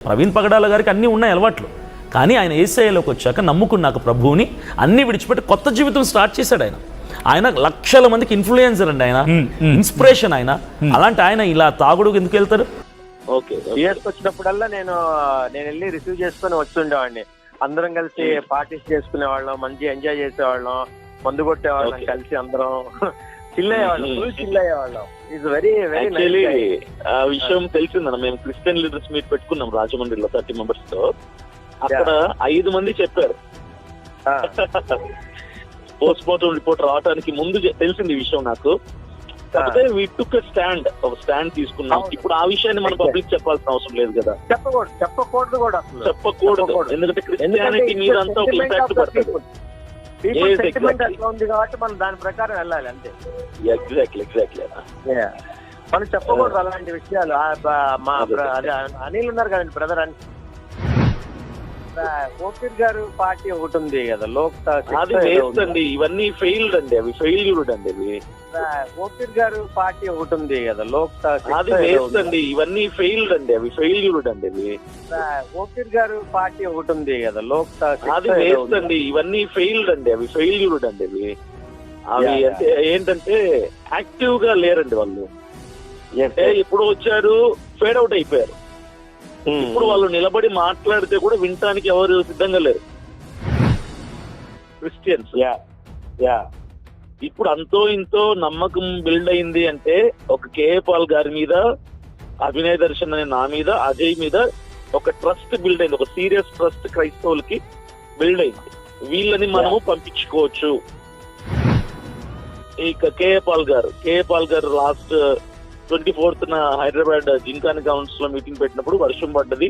ప్రవీణ్ పగడాల గారికి అన్నీ ఉన్నాయి అలవాట్లు. కానీ ఆయన ఏసఐలోకి వచ్చాక నమ్ముకున్నాక ప్రభువుని అన్ని విడిచిపెట్టి కొత్త జీవితం స్టార్ట్ చేశాడు ఆయన. ఆయన లక్షల మందికి ఇన్ఫ్లుయెన్సర్ అండి ఆయన. ఇన్స్పిరేషన్ ఆయన. అలాంటి ఆయన ఇలా తాగుడు ఎందుకు వెళ్తారు? ఓకే యూఎస్ వచ్చినప్పుడల్లా నేను నేను వెళ్ళి రిసీవ్ చేసుకొని వస్తుండేవాడిని అందరం కలిసి పార్టీస్ చేసుకునే వాళ్ళం మంచి ఎంజాయ్ చేసేవాళ్ళం మందు కొట్టేవాళ్ళం. కలిసి అందరం. చిల్ అయ్యేవాళ్ళం. ఫుల్ చిల్ అయ్యేవాళ్ళం వెరీ వెరీ యాక్చువల్లీ ఆ విషయం తెలిసిందన్న. మేము క్రిస్టియన్ లీడర్స్ మీట్ పెట్టుకున్నాం రాజమండ్రిలో థర్టీ మెంబర్స్తో. అక్కడ ఐదు మంది చెప్పారు. పోస్ట్ మార్టం రిపోర్ట్ రావడానికి ముందు తెలిసింది ఈ విషయం నాకు. కాకపోతే వీ టుక్ స్టాండ్ ఒక స్టాండ్ తీసుకున్నాం. ఇప్పుడు ఆ విషయాన్ని మన పబ్లిక్ చెప్పాల్సిన అవసరం లేదు కదా. చెప్పకూడదు చెప్పకూడదు కూడా. చెప్పకూడదు. ఎందుకంటే క్రిస్టియానిటీ మీద అంతా ఒక ఇంపాక్ట్ పడుతుంది. People Yes, sentiment exactly. అట్లా ఉంది కాబట్టి మనం దాని ప్రకారం వెళ్ళాలి అంతే. ఎగ్జాక్ట్లీ ఎగ్జాక్ట్లీ మనం చెప్పకూడదు అలాంటి విషయాలు. మా అనిల్ ఉన్నారు కదండి బ్రదర్ అని. కోకిర్ గారు పార్టీ ఒకటి ఉంది కదా లోక్ అది వేస్ట్ అండి ఇవన్నీ ఫెయిల్డ్ అండి అవి ఫెయిల్యూర్డ్ అండి అవి. కోకిర్ గారు పార్టీ ఒకటి ఉంది కదా లోక్ అది వేస్ట్ అండి ఇవన్నీ ఫెయిల్డ్ అండి అవి ఫెయిల్యూర్డ్ అండి అవి. కోకిర్ గారు పార్టీ ఒకటి ఉంది కదా లోక్ అది వేస్ట్ అండి ఇవన్నీ ఫెయిల్డ్ అండి అవి ఫెయిల్యూర్డ్ అండి అవి. అవి. అంటే ఏంటంటే యాక్టివ్గా లేరండి వాళ్ళు. అంటే ఇప్పుడు వచ్చారు ఫేడ్ అవుట్ అయిపోయారు. ఇప్పుడు వాళ్ళు నిలబడి మాట్లాడితే కూడా వినటానికి ఎవరు సిద్ధంగా లేరు. క్రిస్టియన్స్. Yeah yeah. ఇప్పుడు అంతో ఇంతో నమ్మకం బిల్డ్ అయింది అంటే ఒక కేఏ పాల్ గారి మీద అభినయ్ దర్శన్ అనే నా మీద అజయ్ మీద ఒక ట్రస్ట్ బిల్డ్ అయింది. ఒక సీరియస్ ట్రస్ట్ క్రైస్తవులకి బిల్డ్ అయింది. వీళ్ళని మనము పంపించుకోవచ్చు. ఇక కేఏ పాల్ గారు కేఏ పాల్ గారు last twenty fourth Hyderabad Gymkhana కౌన్సిల్లో మీటింగ్ పెట్టినప్పుడు వర్షం పడ్డది.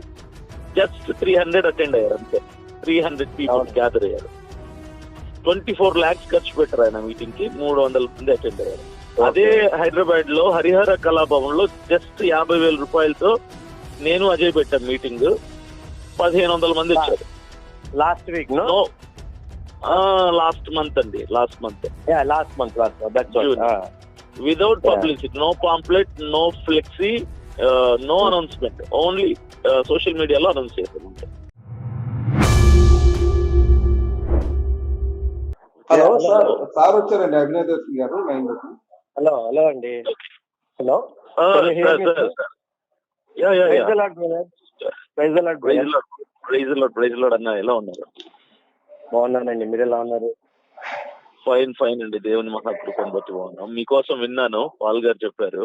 జస్ట్ త్రీ హండ్రెడ్ అటెండ్ అయ్యారు అంతే. Three hundred people. గ్యాదర్ అయ్యారు. ట్వంటీ ఫోర్ లాక్స్ ఖర్చు పెట్టారు ఆయన మీటింగ్కి మూడు వందల మంది అటెండ్ అయ్యారు. అదే హైదరాబాద్లో హరిహర కళాభవన్లో జస్ట్ యాభై వేల రూపాయలతో నేను అజయ్ పెట్టాను మీటింగ్. పదిహేను వందల మంది వచ్చారు. Last week no? Last month అండి. Last month. Last month last that's June. Without Yeah. Publicity no pamphlet no flexi no announcement only social మీడియాలో అనౌన్స్ చేశారు అంతే hello Yeah, sir hello. Sir వచ్చారండి Darshan garu line hello hello అండి. Hello praise lord praise lord praise lord అన్న ఎలా ఉన్నారు? బాగున్నానండి. మీరు ఎలా ఉన్నారు? ఫైన్ ఫైన్ అండి. దేవుని మహాకృపను బట్టి బాగున్నాం మీకోసం విన్నాను. పాల్ గారు చెప్పారు.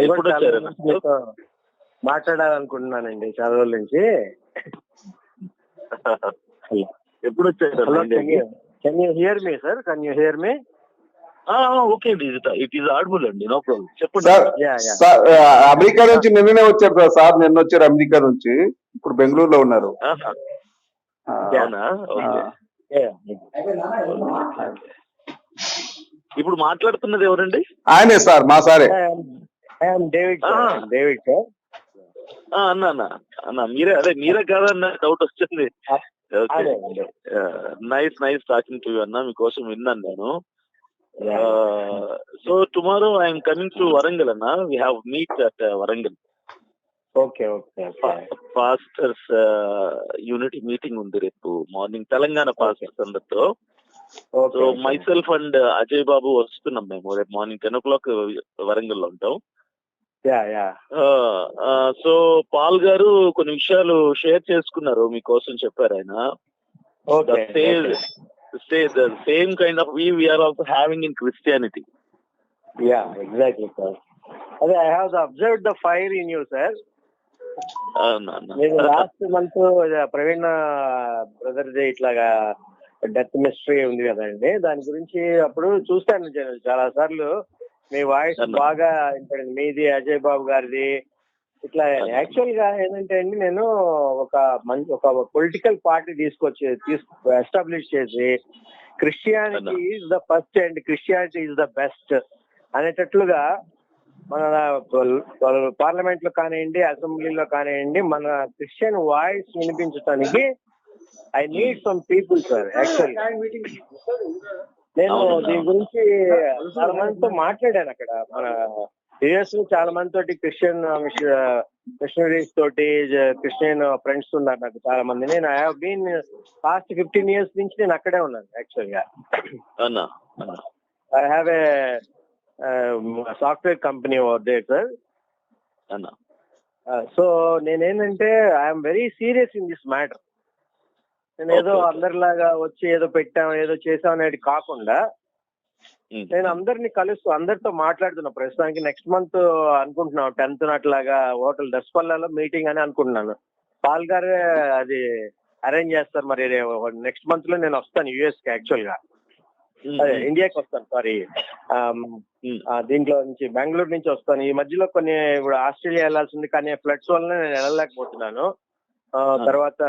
ఎప్పుడు వచ్చారు? మాట్లాడాలనుకుంటున్నానండి చాలా రోజుల నుంచి. ఎప్పుడు వచ్చారు? Can you hear me sir? Can you hear me? Okay it is audible అండి. No problem. చెప్పండి. Sir yeah yeah. సార్ ఆ, అమెరికా నుంచి నిన్ననే వచ్చారు సార్ సార్? నిన్న వచ్చారు అమెరికా నుంచి. ఇప్పుడు బెంగళూరులో ఉన్నారు. అవునా? ఇప్పుడు మాట్లాడుతున్నది ఎవరండి? ఆయనే సార్ మా సారే. డేవిడ్. డేవిడ్ సార్ ఆ, అన్న అన్న అన్న మీరే అదే మీరే కాదన్న డౌట్ వచ్చింది నైస్ నైస్ టాకింగ్ టు అన్న మీకోసం విన్నాను నేను. So tomorrow I'm coming to Warangal అన్న. We have meet at Warangal okay okay pastors unity meeting ఉంది రేపు మార్నింగ్ తెలంగాణ పాస్టర్స్ అందరితో. So myself and Ajay Babu వస్తున్నాం మేము రేపు మార్నింగ్ టెన్ ఓ క్లాక్ వరంగల్లో ఉంటాం సో పాల్ గారు కొన్ని విషయాలు షేర్ చేసుకున్నారు మీకోసం చెప్పారు ఆయన. Same kind of we we're also having in Christianity. Yeah exactly sir. అదే I have observe the fire in you sir. మీరు last month Praveen brother the ఇట్లాగా డెత్ మిస్టరీ ఉంది కదండి. దాని గురించి అప్పుడు చూస్తాను చాలా సార్లు. మీ వాయిస్. బాగా వినపడింది మీది అజయ్ బాబు గారిది. ఇట్లా యాక్చువల్గా ఏంటంటే అండి నేను ఒక మంచి ఒక పొలిటికల్ పార్టీ తీసుకొచ్చి తీసుకు ఎస్టాబ్లిష్ చేసి Christianity. Is the first and Christianity is the best అనేటట్లుగా మన పార్లమెంట్లో కానివ్వండి అసెంబ్లీలో కానివ్వండి మన క్రిస్టియన్ వాయిస్ వినిపించడానికి I need some people sir actual నేను దీని. గురించి చాలా మందితో మాట్లాడాను అక్కడ. మన యుఎస్లో చాలా మంది తోటి క్రిస్టియన్ మిషనరీస్ తోటి క్రిస్టియన్ ఫ్రెండ్స్ ఉన్నారు నాకు చాలా మంది నేను I have been past fifteen years నుంచి నేను అక్కడే ఉన్నాను యాక్చువల్గా I have a software company there sir. అన్నా. సో నేనేంటంటే I'm very serious in this matter. నేను ఏదో. అందరిలాగా వచ్చి ఏదో పెట్టాం ఏదో చేసాం అనేది కాకుండా. నేను అందరిని కలుస్తూ అందరితో మాట్లాడుతున్నా. ప్రస్తుతానికి నెక్స్ట్ మంత్ అనుకుంటున్నాను టెన్త్ అట్లాగా హోటల్ దస్పల్లాలో మీటింగ్ అని అనుకుంటున్నాను. పాల్ గారు అది అరేంజ్ చేస్తారు మరి నెక్స్ట్ మంత్లో నేను వస్తాను యుఎస్కి యాక్చువల్గా. అదే ఉమ్, ఇండియాకి వస్తాను సారీ ఉమ్. దీంట్లో నుంచి బెంగళూరు నుంచి వస్తాను. ఈ మధ్యలో కొన్ని ఇప్పుడు ఆస్ట్రేలియా వెళ్ళాల్సి ఉంది కానీ ఫ్లడ్స్ వల్ల నేను వెళ్ళలేకపోతున్నాను. తర్వాత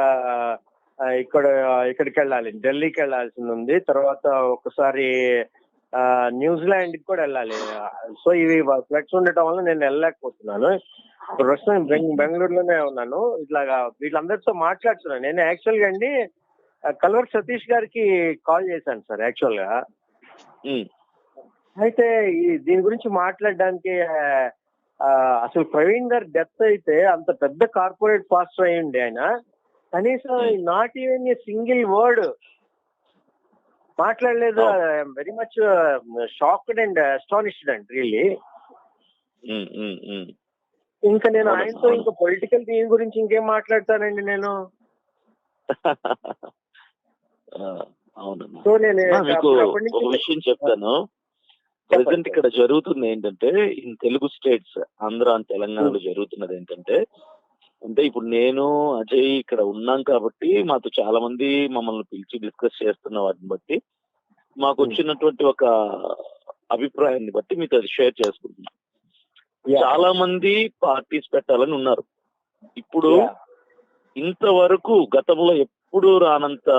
ఇక్కడ ఇక్కడికి వెళ్ళాలి ఢిల్లీకి వెళ్ళాల్సి ఉంది. తర్వాత ఒకసారి ఆ, న్యూజిలాండ్కి కూడా వెళ్ళాలి. సో ఇవి ఫ్లడ్స్ ఉండటం వల్ల నేను వెళ్ళలేకపోతున్నాను. ఇప్పుడు ప్రస్తుతం బెంగ- బెంగళూరులోనే ఉన్నాను. ఇట్లాగా వీళ్ళందరితో మాట్లాడుతున్నాను. నేను యాక్చువల్గా అండి కల్వర్ సతీష్ గారికి కాల్ చేశాను సార్ యాక్చువల్గా. అయితే ఈ దీని గురించి మాట్లాడడానికి అసలు ప్రవీణ్ గారి డెత్ అయితే అంత పెద్ద కార్పొరేట్ పాస్టర్ అయ్యండి ఆయన. కనీసం not even a single word మాట్లాడలేదు. Very much shocked and astonished and really. ఇంకా నేను ఆయనతో. ఇంకా పొలిటికల్ దీని గురించి ఇంకేం మాట్లాడతానండి నేను? ఆ, మీకు ఒక విషయం చెప్తాను. ప్రజెంట్ ఇక్కడ జరుగుతుంది ఏంటంటే ఇన్ తెలుగు స్టేట్స్ ఆంధ్ర తెలంగాణలో జరుగుతున్నది ఏంటంటే అంటే ఇప్పుడు నేను అజయ్ ఇక్కడ ఉన్నాం కాబట్టి మాతో చాలా మంది మమ్మల్ని పిలిచి డిస్కస్ చేస్తున్న వాటిని బట్టి మాకు వచ్చినటువంటి ఒక అభిప్రాయాన్ని బట్టి మీతో అది షేర్ చేసుకుంటున్నాం. చాలా మంది పార్టీస్ పెట్టాలని ఉన్నారు. ఇప్పుడు. ఇంతవరకు గతంలో ఎప్పుడు రానంత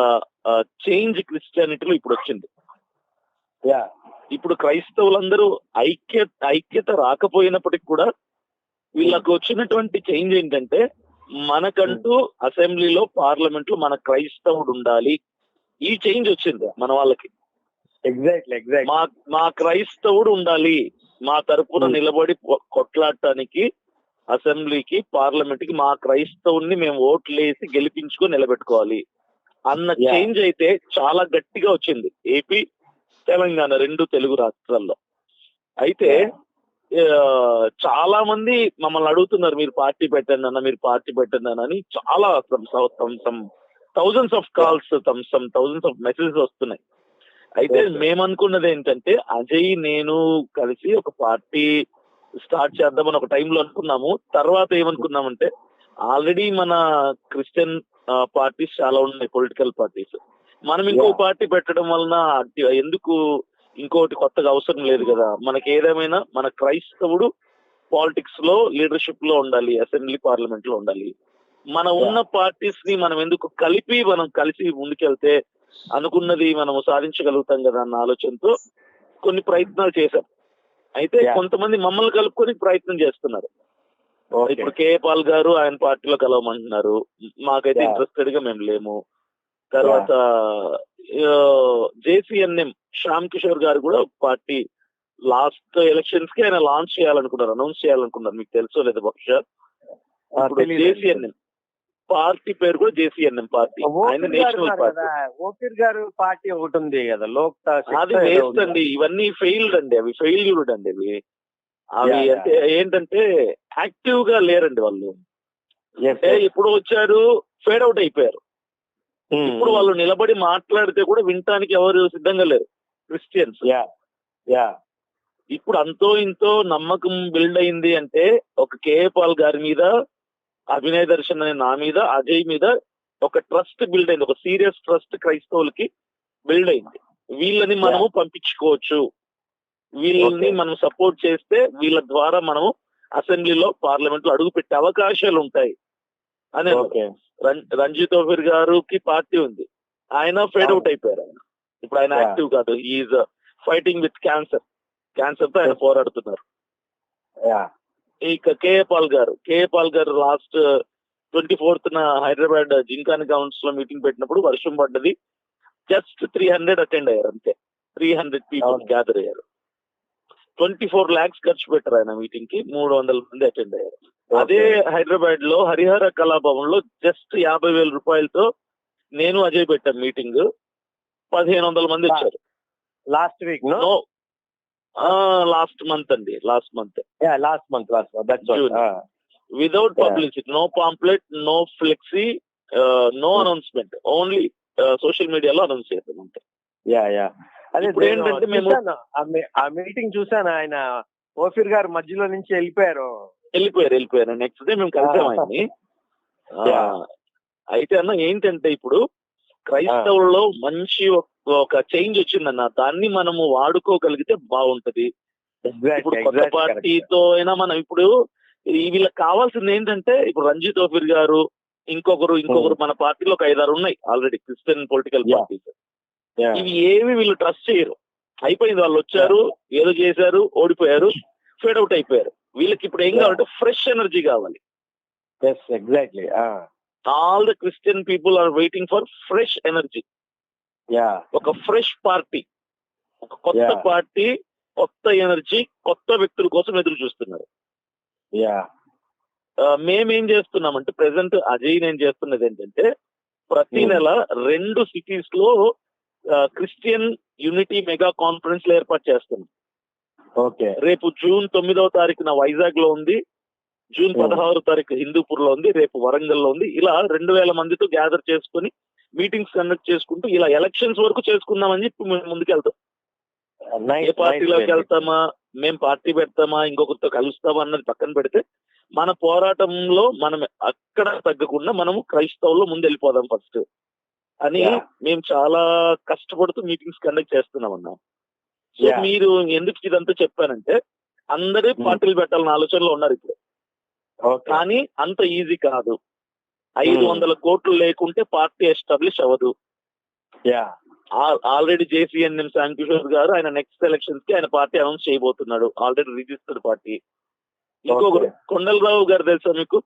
చేంజ్ క్రిస్టియానిటీలో ఇప్పుడు వచ్చింది. ఇప్పుడు క్రైస్తవులందరూ ఐక్య ఐక్యత రాకపోయినప్పటికి కూడా వీళ్ళకు వచ్చినటువంటి చేంజ్ ఏంటంటే మనకంటూ అసెంబ్లీలో పార్లమెంట్లో మన క్రైస్తవుడు ఉండాలి ఈ చేంజ్ వచ్చింది మన వాళ్ళకి ఎగ్జాక్ట్లీ ఎగ్జాక్ట్లీ మా మా క్రైస్తవుడు ఉండాలి మా తరపున Hmm. నిలబడి కొట్లాడటానికి అసెంబ్లీకి పార్లమెంట్కి మా క్రైస్తవుని మేము ఓట్లేసి గెలిపించుకొని నిలబెట్టుకోవాలి. అన్న. చేంజ్ అయితే చాలా గట్టిగా వచ్చింది. ఏపీ తెలంగాణ రెండు తెలుగు రాష్ట్రాల్లో. అయితే చాలా మంది మమ్మల్ని అడుగుతున్నారు మీరు పార్టీ పెట్టండి అన్న మీరు పార్టీ పెట్టండి అన్న అని. చాలా thousands of calls some thousands of messages వస్తున్నాయి. అయితే. మేమనుకున్నది ఏంటంటే అజయ్ నేను కలిసి ఒక పార్టీ స్టార్ట్ చేద్దామని ఒక టైంలో అనుకున్నాము. తర్వాత ఏమనుకున్నామంటే ఆల్రెడీ మన క్రిస్టియన్ పార్టీస్ చాలా ఉన్నాయి పొలిటికల్ పార్టీస్ మనం ఇంకో. పార్టీ పెట్టడం వలన ఎందుకు ఇంకోటి కొత్తగా అవసరం లేదు కదా. మనకి ఏదేమైనా మన క్రైస్తవుడు పాలిటిక్స్లో లీడర్షిప్లో ఉండాలి అసెంబ్లీ పార్లమెంట్లో ఉండాలి. మన ఉన్న పార్టీస్ని మనం ఎందుకు కలిపి మనం కలిసి ముందుకెళ్తే అనుకున్నది మనం సాధించగలుగుతాం కదా అన్న ఆలోచనతో కొన్ని ప్రయత్నాలు చేశాం. అయితే. కొంతమంది మమ్మల్ని కలుపుకొని ప్రయత్నం చేస్తున్నారు. ఇప్పుడు కే పాల్ గారు ఆయన పార్టీలో కలవమంటున్నారు. మాకైతే. ఇంట్రెస్టెడ్గా మేము లేము. తర్వాత జేసీఎన్ఎం శ్యామ్ కిషోర్ గారు కూడా పార్టీ లాస్ట్ ఎలక్షన్స్కి ఆయన లాంచ్ చేయాలనుకున్నారు అనౌన్స్ చేయాలనుకున్నారు. మీకు తెలుసో లేదు బహుశా. జేసీఎన్ఎం పార్టీ పేరు కూడా జేసీఎన్ఎం పార్టీ. ఆయన నేషనల్ పార్టీ. ఓపీర్ గారు పార్టీ ఒకటి ఉంది కదా లోక్ అది వేస్ట్ అండి. ఇవన్నీ ఫెయిల్డ్ అండి. అవి ఫెయిల్యూర్డ్ అండి అవి. అవి. అంటే ఏంటంటే యాక్టివ్గా లేరండి వాళ్ళు. అంటే ఇప్పుడు వచ్చారు ఫేడ్ అవుట్ అయిపోయారు. ఇప్పుడు వాళ్ళు నిలబడి మాట్లాడితే కూడా వినటానికి ఎవరు సిద్ధంగా లేరు. క్రిస్టియన్స్. Yeah yeah. ఇప్పుడు అంతో ఇంతో నమ్మకం బిల్డ్ అయింది అంటే ఒక కేఏ పాల్ గారి మీద అభినయ్ దర్శన్ అనే నా మీద అజయ్ మీద ఒక ట్రస్ట్ బిల్డ్ అయింది. ఒక సీరియస్ ట్రస్ట్ క్రైస్తవులకి బిల్డ్ అయింది. వీళ్ళని మనము పంపించుకోవచ్చు. వీళ్ళని. మనం సపోర్ట్ చేస్తే వీళ్ళ ద్వారా మనము అసెంబ్లీలో పార్లమెంట్లో అడుగు పెట్టే అవకాశాలు ఉంటాయి. అనే రంజిత్ ఓఫిర్ గారికి పార్టీ ఉంది. ఆయన ఫేడ్ అవుట్. అయిపోయారు ఆయన. ఇప్పుడు ఆయన. యాక్టివ్ కాదు. ఈజ్ ఫైటింగ్ విత్ క్యాన్సర్ క్యాన్సర్తో ఆయన. పోరాడుతున్నారు. ఇక కేఏ పాల్ గారు కేఏ పాల్ గారు లాస్ట్ ట్వంటీ ఫోర్త్ న హైదరాబాద్ జింకాన్ గ్రౌండ్స్లో మీటింగ్ పెట్టినప్పుడు వర్షం పడ్డది. జస్ట్ త్రీ హండ్రెడ్ అటెండ్ అయ్యారు అంతే. Three hundred people. గ్యాదర్ అయ్యారు. ట్వంటీ ఫోర్ లాక్స్ ఖర్చు పెట్టారు ఆయన మీటింగ్కి మూడు వందల మంది అటెండ్ అయ్యారు. అదే హైదరాబాద్లో హరిహర కళాభవన్లో జస్ట్ యాభై వేల రూపాయలతో నేను అజయ్ పెట్టాం మీటింగ్. పదిహేను వందల మంది వచ్చారు. Last week no last month అండి last month yeah last month last month. Without. Publicity no pamphlet no flexi no. Announcement only social మీడియాలో అనౌన్స్ చేద్దాం అంతే యా యా అదే ఏంటంటే మేము-. ఆ మీటింగ్ చూసాను ఆయన ఓఫీర్ గారు మధ్యలో నుంచి వెళ్ళిపోయారు వెళ్ళిపోయారు వెళ్ళిపోయారు నెక్స్ట్ డే మేము కలిసాం ఆయన్ని ఆ, Yeah. అయితే అన్న ఏంటంటే ఇప్పుడు క్రైస్తవుల్లో మంచి ఒక- ఒక చేంజ్ వచ్చిందన్న దాన్ని మనము వాడుకోగలిగితే బాగుంటది. ఇప్పుడు కొత్త పార్టీతో అయినా మనం ఇప్పుడు వీళ్ళకి కావాల్సింది ఏంటంటే ఇప్పుడు రంజిత్ ఓఫీర్ గారు ఇంకొకరు ఇంకొకరు మన పార్టీలో ఒక ఐదారు ఉన్నాయి ఆల్రెడీ క్రిస్టియన్ పొలిటికల్. పార్టీస్ ఇవి ఏవి వీళ్ళు ట్రస్ట్ చేయరు. అయిపోయింది వాళ్ళు వచ్చారు ఏదో చేశారు ఓడిపోయారు ఫేడ్ అవుట్ అయిపోయారు. వీళ్ళకి ఇప్పుడు ఏం. కావాలంటే ఫ్రెష్ ఎనర్జీ కావాలి. Exactly all the Christian people are waiting for fresh energy ఒక ఫ్రెష్ పార్టీ ఒక కొత్త. పార్టీ కొత్త ఎనర్జీ కొత్త వ్యక్తుల కోసం ఎదురు చూస్తున్నారు మేమేం చేస్తున్నామంటే ప్రెసెంట్ అజయ్ నేను చేస్తున్నది ఏంటంటే ప్రతి. నెల రెండు సిటీస్లో క్రిస్టియన్ యూనిటీ మెగా కాన్ఫరెన్స్లో ఏర్పాటు చేస్తున్నాం ఓకే రేపు జూన్ తొమ్మిదవ తారీఖున వైజాగ్లో ఉంది జూన్. పదహారు తారీఖు హిందూపూర్లో ఉంది రేపు వరంగల్లో ఉంది ఇలా రెండు వేల మందితో గ్యాదర్ చేసుకుని మీటింగ్స్ కండక్ట్ చేసుకుంటూ ఇలా ఎలక్షన్స్ వరకు చేసుకుందామని చెప్పి మేము ముందుకెళ్తాం ఏ పార్టీలోకి వెళ్తామా? మేం పార్టీ పెడతామా? ఇంకొకరితో కలుస్తామా అన్నది పక్కన పెడితే మన పోరాటంలో మనం అక్కడ తగ్గకుండా మనము క్రైస్తవుల్లో ముందు వెళ్ళిపోదాం ఫస్ట్ అని. మేము చాలా కష్టపడుతూ మీటింగ్స్ కండక్ట్ చేస్తున్నాం అన్న సో. మీరు ఎందుకు ఇదంతా చెప్పానంటే అందరూ. పార్టీలు పెట్టాలన్న ఆలోచనలో ఉన్నారు ఇప్పుడు. కానీ అంత ఈజీ కాదు. ఐదు. వందల కోట్లు లేకుంటే పార్టీ ఎస్టాబ్లిష్ అవ్వదు. Yeah. Already JCNM Sam Kishore garu ఆయన నెక్స్ట్ ఎలక్షన్స్కి ఆయన పార్టీ అనౌన్స్ చేయబోతున్నాడు. Already registered party. ఇంకొకరు. కొండలరావు గారు తెలుసా మీకు?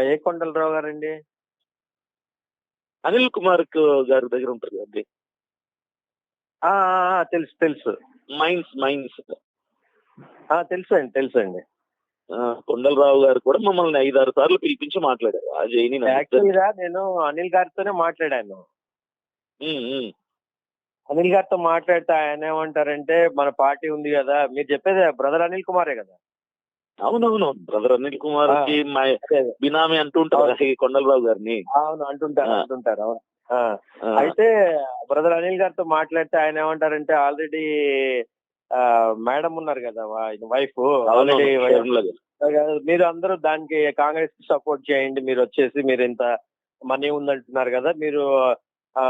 ఏ కొండలరావు గారండి? అనిల్ కుమార్ గారి దగ్గర ఉంటారు కదండి. ఆ, తెలుసు తెలుసు. Mines mines. తెలుసు అండి తెలుసు అండి కొండలరావు గారు కూడా మమ్మల్ని ఐదారు సార్లు పిలిపించి మాట్లాడారు. ఆ జైని యాక్చువల్గా నేను అనిల్ గారితోనే మాట్లాడాను. అనిల్ గారితో మాట్లాడితే ఆయన ఏమంటారంటే మన పార్టీ ఉంది కదా మీరు చెప్పేది బ్రదర్ అనిల్ కుమారే కదా. అవునవును బ్రదర్ అనిల్ కుమార్కి మా బినామీ అంటుంటారు కొండలరావు గారిని. అవును అంటుంటారు. అంటుంటారు అవును. అయితే బ్రదర్ అనిల్ గారితో మాట్లాడితే ఆయన ఏమంటారంటే ఆల్రెడీ మేడం ఉన్నారు కదా వైఫ్ ఆల్రెడీ. మీరు అందరూ దానికి కాంగ్రెస్కి సపోర్ట్ చేయండి మీరు వచ్చేసి మీరు ఇంత మనీ ఉందంటున్నారు కదా మీరు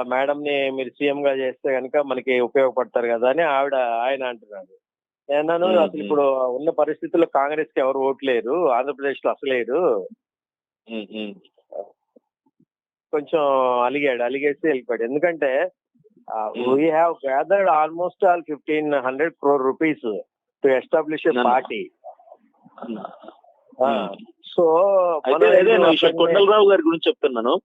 మేడం ని మీరు సీఎం గా చేస్తే కనుక మనకి ఉపయోగపడతారు కదా అని ఆవిడ ఆయన అంటున్నాడు నేను మ్మ్. అసలు ఇప్పుడు ఉన్న పరిస్థితుల్లో కాంగ్రెస్కి ఎవరు ఓట్లేరు ఆంధ్రప్రదేశ్లో అసలేరు ఉమ్. కొంచెం అలిగాడు అలిగేసి వెళ్ళిపోయాడు ఎందుకంటే. We have gathered almost all fifteen hundred crore rupees to establish. Party. So Kondalarao గారి గురించి చెప్తున్నాను.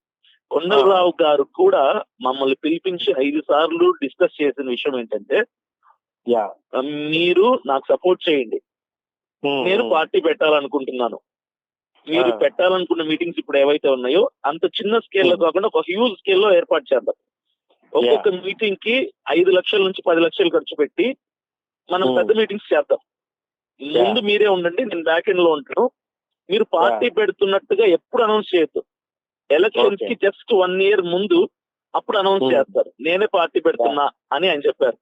కొండలరావు గారు కూడా మమ్మల్ని పిలిపించి ఐదు సార్లు డిస్కస్ చేసిన విషయం ఏంటంటే మీరు నాకు సపోర్ట్ చేయండి. నేను పార్టీ పెట్టాలనుకుంటున్నాను. మీరు. పెట్టాలనుకున్న మీటింగ్స్ ఇప్పుడు ఏవైతే ఉన్నాయో అంత చిన్న స్కేల్లో కాకుండా ఒక హ్యూజ్ స్కేల్లో ఏర్పాటు చేద్దాం. ఒక్కొక్క మీటింగ్కి ఐదు లక్షల నుంచి పది లక్షలు ఖర్చు పెట్టి మనం Hmm. పెద్ద మీటింగ్స్ చేద్దాం. ముందు మీరే ఉండండి నేను బ్యాక్ ఎండ్లో ఉంటాను. మీరు పార్టీ పెడుతున్నట్టుగా ఎప్పుడు అనౌన్స్ చేయొద్దు. ఎలక్షన్స్. కి జస్ట్ వన్ ఇయర్ ముందు అప్పుడు అనౌన్స్ Hmm. చేస్తారు. నేనే పార్టీ పెడుతున్నా అని ఆయన చెప్పారు.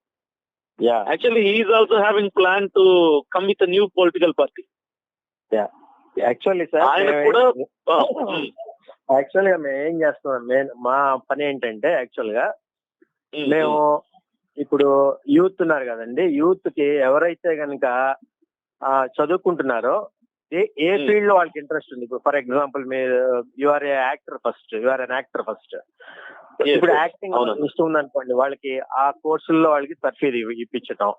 Actually he's also having plan to come with new political party actually sir ఆయన కూడా యాక్చువల్గా మేము ఏం చేస్తున్నాం? మేము మా పని ఏంటంటే యాక్చువల్గా మేము ఇప్పుడు యూత్ ఉన్నారు కదండి. యూత్కి ఎవరైతే గనుక ఆ, చదువుకుంటున్నారో ఏ ఏ. ఫీల్డ్లో వాళ్ళకి ఇంట్రెస్ట్ ఉంది? ఇప్పుడు ఫర్ ఎగ్జాంపుల్ మీరు you are a actor first you are an actor first ఇప్పుడు యాక్టింగ్. ఇష్టం ఉందనుకోండి వాళ్ళకి ఆ కోర్సుల్లో వాళ్ళకి తర్ఫీదు ఇప్పించటం.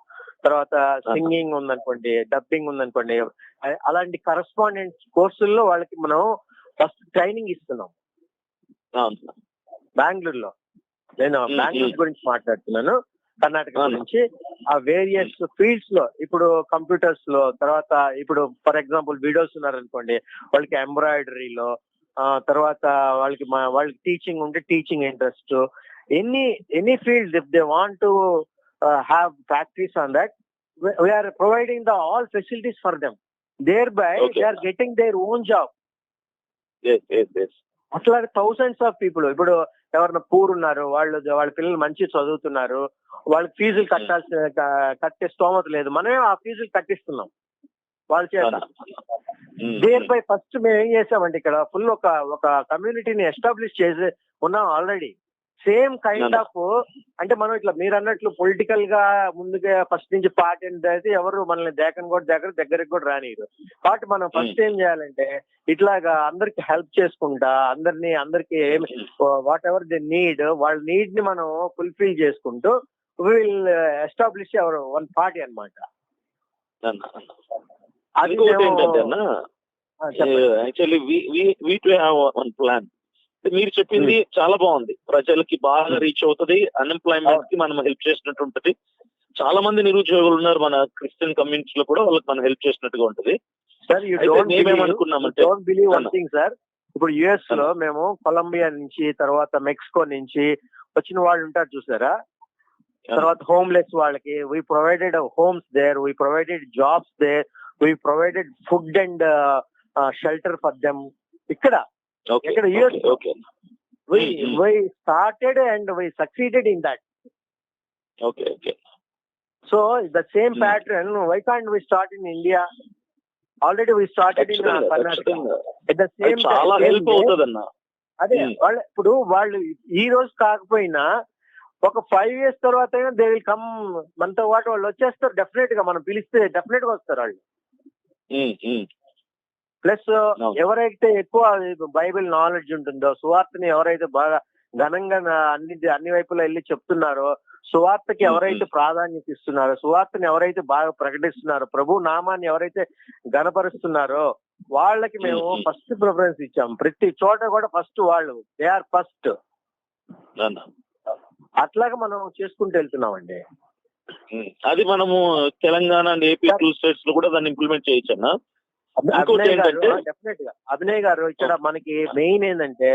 తర్వాత సింగింగ్ ఉందనుకోండి డబ్బింగ్ ఉందనుకోండి అలాంటి కరస్పాండెంట్ కోర్సుల్లో వాళ్ళకి మనం ఫస్ట్ ట్రైనింగ్ ఇస్తున్నాం. బెంగళూరులో. నేను బెంగళూరు. గురించి మాట్లాడుతున్నాను కర్ణాటక. నుంచి ఆ వేరియస్ ఫీల్డ్స్లో ఇప్పుడు కంప్యూటర్స్లో తర్వాత ఇప్పుడు ఫర్ ఎగ్జాంపుల్ వీడియోస్ ఉన్నారనుకోండి వాళ్ళకి ఎంబ్రాయిడరీలో తర్వాత వాళ్ళకి వాళ్ళకి టీచింగ్ ఉంటే teaching interest any any field if they want to have factories on that we're providing the all facilities for them there by. They are getting their own job. అట్లా thousands of people ఇప్పుడు ఎవరైనా poor ఉన్నారు వాళ్ళు వాళ్ళ పిల్లలు మంచి చదువుతున్నారు వాళ్ళకి ఫీజులు కట్టాల్సిన క- కట్టే స్తోమత లేదు. మనమే ఆ ఫీజులు కట్టిస్తున్నాం. వాళ్ళ చేత బై ఫస్ట్ మేము ఏం చేసామంటే ఇక్కడ ఫుల్ ఒక ఒక కమ్యూనిటీని ఎస్టాబ్లిష్ చేసి ఉన్నాం ఆల్రెడీ సేమ్ కైండ్. ఆఫ్ అంటే మనం ఇట్లా మీరు అన్నట్లు పొలిటికల్గా ముందుగా ఫస్ట్ నుంచి పార్టీ అయితే ఎవరు మనల్ని దేకని కూడా దగ్గర దగ్గరికి కూడా రానియరు కాబట్టి మనం ఫస్ట్ ఏం చేయాలంటే ఇట్లాగా అందరికి హెల్ప్ చేసుకుంటా అందరినీ అందరికి వాట్ ఎవర్ ది నీడ్ వాళ్ళ నీడ్ని మనం ఫుల్ఫిల్ చేసుకుంటూ will establish our one party అన్న. అది. Actually we to have one plan మీరు చెప్పింది చాలా బాగుంది. ప్రజలకి బాగా రీచ్ అవుతది. అన్ఎంప్లాయ్మెంట్కి మనం హెల్ప్ చేసినట్టు ఉంటది చాలా మంది నిరుద్యోగులు ఉన్నారు మన క్రిస్టియన్ కమ్యూనిటీస్లో కూడా వాళ్ళకి మనం హెల్ప్ చేసినట్టుగా ఉంటది. సార్ మేమేమనుకున్నామంటే సార్ ఇప్పుడు యుఎస్లో. మేము కొలంబియా నుంచి తర్వాత మెక్సికో నుంచి వచ్చిన వాళ్ళు ఉంటారు చూసారా? తర్వాత హోమ్లెస్ వాళ్ళకి we provided homes there we provided jobs there we provided food and shelter for them ఇక్కడ so the same. Pattern why can't we start in India already we started in the అది same చాలా help అవుతుంది అదే Hmm. వాళ్ళు ఇప్పుడు వాళ్ళు ఈ రోజు కాకపోయినా ఒక ఫైవ్ ఇయర్స్ తర్వాత అయినా దే విల్ కమ్ మనతో పాటు వాళ్ళు వచ్చేస్తారు డెఫినెట్గా మనం పిలిస్తే డెఫినెట్గా వస్తారు వాళ్ళు. Um, um. ప్లస్. ఎవరైతే ఎక్కువ బైబిల్ నాలెడ్జ్ ఉంటుందో సువార్తని ఎవరైతే బాగా ఘనంగా అన్ని అన్ని వైపులా వెళ్ళి చెప్తున్నారో సువార్తకి Hmm. ఎవరైతే ప్రాధాన్యత ఇస్తున్నారో సువార్తని ఎవరైతే బాగా ప్రకటిస్తున్నారో ప్రభు నామాన్ని ఎవరైతే గణపరుస్తున్నారో వాళ్ళకి మేము. ఫస్ట్ ప్రిఫరెన్స్ ఇచ్చాం ప్రతి చోట కూడా ఫస్ట్ వాళ్ళు దే ఆర్ ఫస్ట్ అట్లాగా మనం చేసుకుంటూ వెళ్తున్నామండి ఉమ్. అది మనము తెలంగాణ అండ్ ఏపీ టూ స్టేట్స్లో కూడా దాన్ని ఇంప్లిమెంట్ చేయొచ్చు అన్న ఇంకోటి అభినయ్ గారు ఏంటంటే- అభినయ్ గారు ఇక్కడ మనకి మెయిన్ ఏంటంటే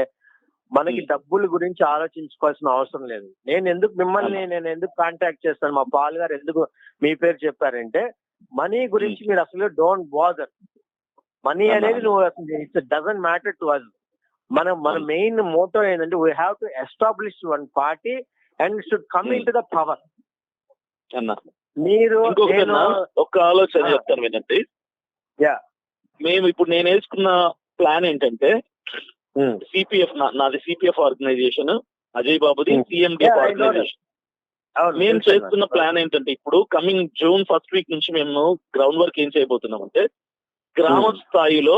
మనకి. డబ్బుల గురించి ఆలోచించుకోవాల్సిన అవసరం లేదు నేను ఎందుకు మిమ్మల్ని నేను ఎందుకు కాంటాక్ట్ చేస్తాను మా పాల్ గారు ఎందుకు మీ పేరు చెప్పారంటే మనీ గురించి మీరు అసలు డోంట్ బాదర్ మనీ. అనేది నువ్వు it's doesn't matter to us మనం మన. మెయిన్ మోటో ఏంటంటే we have to establish one party and should come. Into the power మీరు ఒక్క ఆలోచన. చెప్తాను వినండి Yeah. మేము ఇప్పుడు నేను వేసుకున్న ప్లాన్ ఏంటంటే Hmm. సిపిఎఫ్ నాది సిపిఎఫ్ ఆర్గనైజేషన్ అజయ్ బాబుది Hmm. సిఎండిఎఫ్ ఆర్గనైజేషన్ మేము చేస్తున్న. ప్లాన్ ఏంటంటే ఇప్పుడు కమింగ్ జూన్ ఫస్ట్ వీక్ నుంచి మేము గ్రౌండ్ వర్క్ ఏం చేయబోతున్నాం అంటే గ్రామ Hmm. స్థాయిలో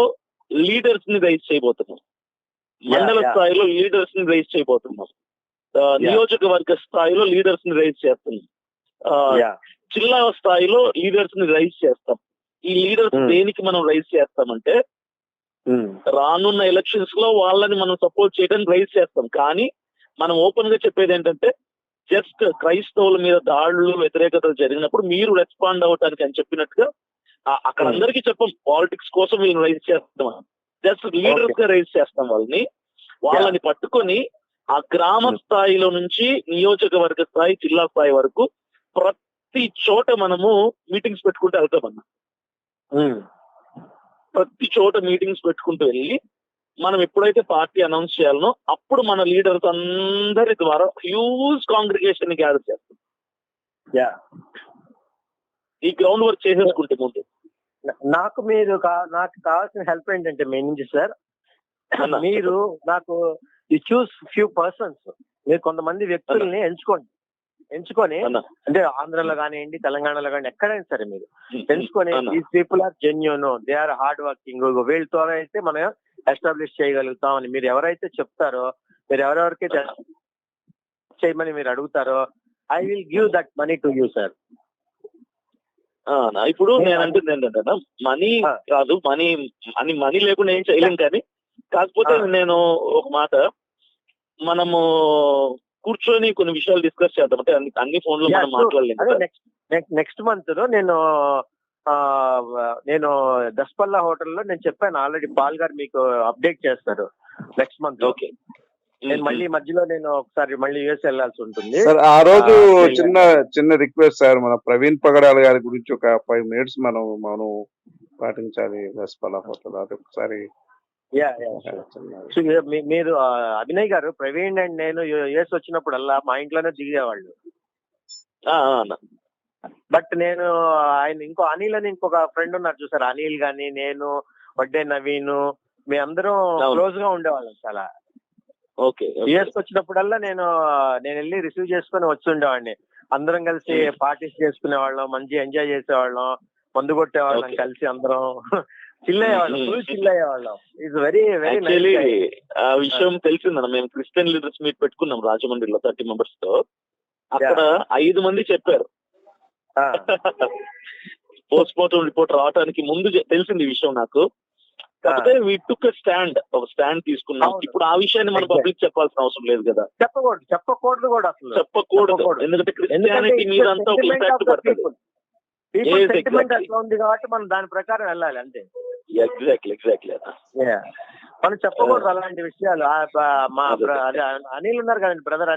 లీడర్స్ని రైజ్ చేయబోతున్నాం మండల. స్థాయిలో లీడర్స్ని రైజ్ చేయబోతున్నాం ఆ, నియోజకవర్గ స్థాయిలో లీడర్స్ని రైజ్ చేస్తున్నాం. జిల్లా స్థాయిలో లీడర్స్ని రైజ్ చేస్తాం ఈ లీడర్స్. దేనికి మనం రైజ్ చేస్తామంటే. రానున్న ఎలక్షన్స్లో వాళ్ళని మనం సపోర్ట్ చేయడానికి రైజ్ చేస్తాం కానీ మనం ఓపెన్గా చెప్పేది ఏంటంటే జస్ట్ క్రైస్తవుల మీద దాడులు వ్యతిరేకతలు జరిగినప్పుడు మీరు రెస్పాండ్ అవటానికి అని చెప్పినట్టుగా అక్కడ. అందరికీ చెప్పం పాలిటిక్స్ కోసం వీళ్ళు రైజ్ చేస్తాం జస్ట్ లీడర్స్గా రైజ్ చేస్తాం వాళ్ళని వాళ్ళని పట్టుకొని ఆ గ్రామ. స్థాయిలో నుంచి నియోజకవర్గ స్థాయి జిల్లా స్థాయి వరకు ప్రతి చోట మనము మీటింగ్స్ పెట్టుకుంటూ వెళ్తామన్న. ప్రతి చోట మీటింగ్స్ పెట్టుకుంటూ వెళ్ళి మనం ఎప్పుడైతే పార్టీ అనౌన్స్ చేయాలనో అప్పుడు మన లీడర్స్ అందరి ద్వారా హ్యూజ్ కాంగ్రిగేషన్ని గ్యాదర్ చేస్తాం. Yeah. ఈ గ్రౌండ్ వర్క్ చేసేసుకుంటే ముందు. నాకు మీరు నాకు కావాల్సిన హెల్ప్ ఏంటంటే మీ నుంచి సార్. మీరు నాకు యు చూస్ ఫ్యూ పర్సన్స్ మీరు కొంతమంది వ్యక్తుల్ని ఎంచుకోండి. ఎంచుకొని అంటే ఆంధ్రలో కానివ్వండి తెలంగాణలో కానీ ఎక్కడైనా సరే మీరు. ఎంచుకొని. These people are genuine they are hard working వీళ్ళతో అయితే మనం ఎస్టాబ్లిష్ చేయగలుగుతాం అని మీరు ఎవరైతే చెప్తారో మీరు ఎవరెవరికైతే చేయమని మీరు అడుగుతారో I will give that money to you sir ఇప్పుడు నేను అంటుంది ఏంటంటే మనీ. కాదు మనీ మనీ మనీ లేకుండా ఏం చేయలేం కానీ కాకపోతే. నేను ఒక మాట మనము కూర్చొని కొన్ని విషయాలు డిస్కస్ చేద్దాం. అంటే అన్ని- ఫోన్లో మనం కదా. నెక్స్ట్ నెక్స్ట్ మంత్ నేను ఆ, నేను దస్పల్లా హోటల్లో నేను చెప్పాను ఆల్రెడీ పాల్ గారు మీకు అప్డేట్ చేస్తారు నెక్స్ట్ మంత్ ఓకే నేను మళ్ళీ మధ్యలో నేను ఒకసారి మళ్ళీ యూఎస్ వెళ్ళాల్సి ఉంటుంది. సార్ ఆ రోజు చిన్న చిన్న రిక్వెస్ట్ సార్ మన ప్రవీణ్ పగడాల గారి గురించి ఒక ఫైవ్ మినిట్స్ మనం మనం పాటించాలి రసపల హోటల్. అది ఒకసారి యా యా సో మీరు అభినయ్ గారు ప్రవీణ్ అండ్ నేను యుఎస్ వచ్చినప్పుడల్లా మా ఇంట్లోనే దిగేవాళ్ళు. బట్ నేను ఆయన ఇంకో అనిల్ అని ఇంకొక ఫ్రెండ్ ఉన్నారు చూసారు అనిల్ గాని నేను వడ్డే నవీన్ మీ అందరం. క్లోజ్గా ఉండేవాళ్ళం చాలా ఓకే. యుఎస్ వచ్చినప్పుడల్లా నేను నేను వెళ్ళి రిసీవ్ చేసుకుని వచ్చి ఉండేవాడిని అందరం కలిసి Hmm. పార్టీస్ చేసుకునే వాళ్ళం మంచి ఎంజాయ్ చేసేవాళ్ళం మందు కొట్టేవాళ్ళం. కలిసి అందరం చిల్ అయ్యేవాళ్ళం Hmm. ఫుల్ చిల్ అయ్యేవాళ్ళం ఇట్స్ వెరీ వెరీ యాక్చువల్లీ ఆ విషయం తెలిసిందన్న మేము క్రిస్టియన్ లీడర్స్ మీట్ పెట్టుకున్నాం రాజమండ్రిలో థర్టీ మెంబర్స్తో. అక్కడ ఐదు మంది చెప్పారు. పోస్ట్ మార్టం రిపోర్ట్ రావడానికి ముందు తెలిసింది ఈ విషయం నాకు. కాకపోతే వీ టుక్ స్టాండ్ ఒక స్టాండ్ తీసుకున్నాం. ఇప్పుడు ఆ విషయాన్ని మన. పబ్లిక్ చెప్పాల్సిన అవసరం లేదు కదా. చెప్పకూడదు చెప్పకూడదు కూడా అసలు. చెప్పకూడదు. ఎందుకంటే క్రిస్టియానిటీ మీద అంతా ఒక ఇంపాక్ట్ పడుతుంది. అట్లా ఉంది కాబట్టి మనం దాని ప్రకారం వెళ్ళాలి అంతే. ఎగ్జాక్ట్లీ ఎగ్జాక్ట్లీ మనం చెప్పకూడదు అలాంటి విషయాలు. ఆ, మా అనిల్ ఉన్నారు కదండి బ్రదర్